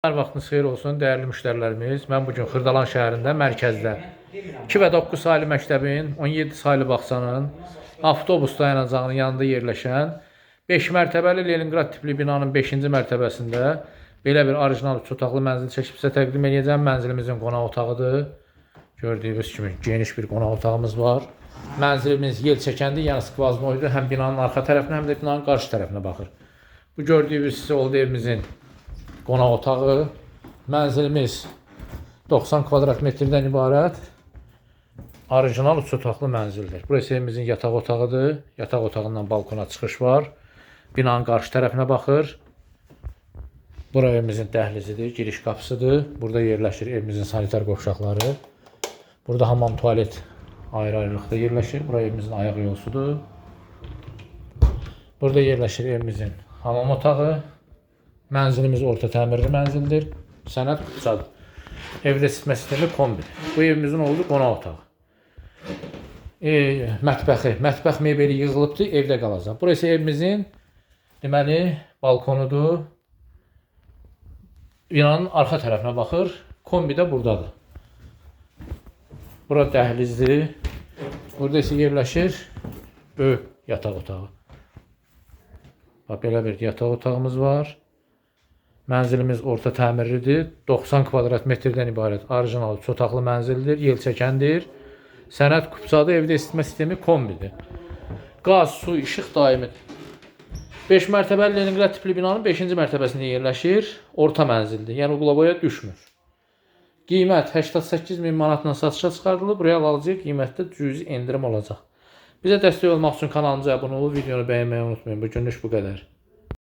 Hər vaxtınız xeyir olsun, dəyərli müştərilərimiz. Mən bu gün Xırdalan şəhərində, mərkəzdə 2 və 9 saylı məktəbin, 17 saylı bağçanın, avtobus dayanacağının yanında yerləşən 5 mərtəbəli Leningrad tipli binanın 5-ci mərtəbəsində belə bir orijinal üç otaqlı mənzil çəkib sizə təqdim edəcəm. Mənzilimizin qonaq otağıdır. Gördüyünüz kimi geniş bir qonaq otağımız var. Mənzilimiz yel çəkəndir, yəni skvaznoydur. Həm binanın arxa tərəfinə, həm də binanın qarşı tərəfinə baxır. Bu gördüyünüz sizə oldu evimizin qonaq otağı. Mənzilimiz 90 kvadrat metrdən ibarət orijinal üç otaqlı mənzildir. Burası evimizin yataq otağıdır. Yataq otağından balkona çıxış var. Binanın qarşı tərəfinə baxır. Bura evimizin dəhlizidir, giriş qapısıdır. Burada yerləşir evimizin sanitar qovşaqları. Burada hamam, tualet ayrı-ayrılıqda yerləşir. Bura evimizin ayaq yolusudur. Burada yerləşir evimizin hamam otağı. Mənzilimiz orta təmirli mənzildir. Sənət qısadır. Evdə isitmə sistemi kombi. Bu evimizin oldu qonaq otağı. E, mətbəxi, mətbəx mebeli yığılıbdı, evdə qalacaq. Burası evimizin deməli balkonudur. Binanın arxa tərəfinə baxır. Kombi də burdadır. Bura dəhlizdir. Burada isə yerləşir böyük yataq otağı. Bax belə bir yataq otağımız var. Mənzilimiz orta təmirlidir. 90 kvadrat metrdən ibarət orijinal üç otaqlı mənzildir. Yel çəkəndir. Sənət kupçadı evdə isitmə sistemi kombidir. Qaz, su, işıq daimidir. 5 mərtəbəli Leningrad tipli binanın 5-ci mərtəbəsində yerləşir. Orta mənzildir. Yəni uqlaboya düşmür. Qiymət 88 min manatla satışa çıxarılıb. Real alıcıya qiymətdə cüzi endirim olacaq. Bizə dəstək olmaq üçün kanalımıza abunə olub, videonu bəyənməyi unutmayın. Bu günlük bu qədər.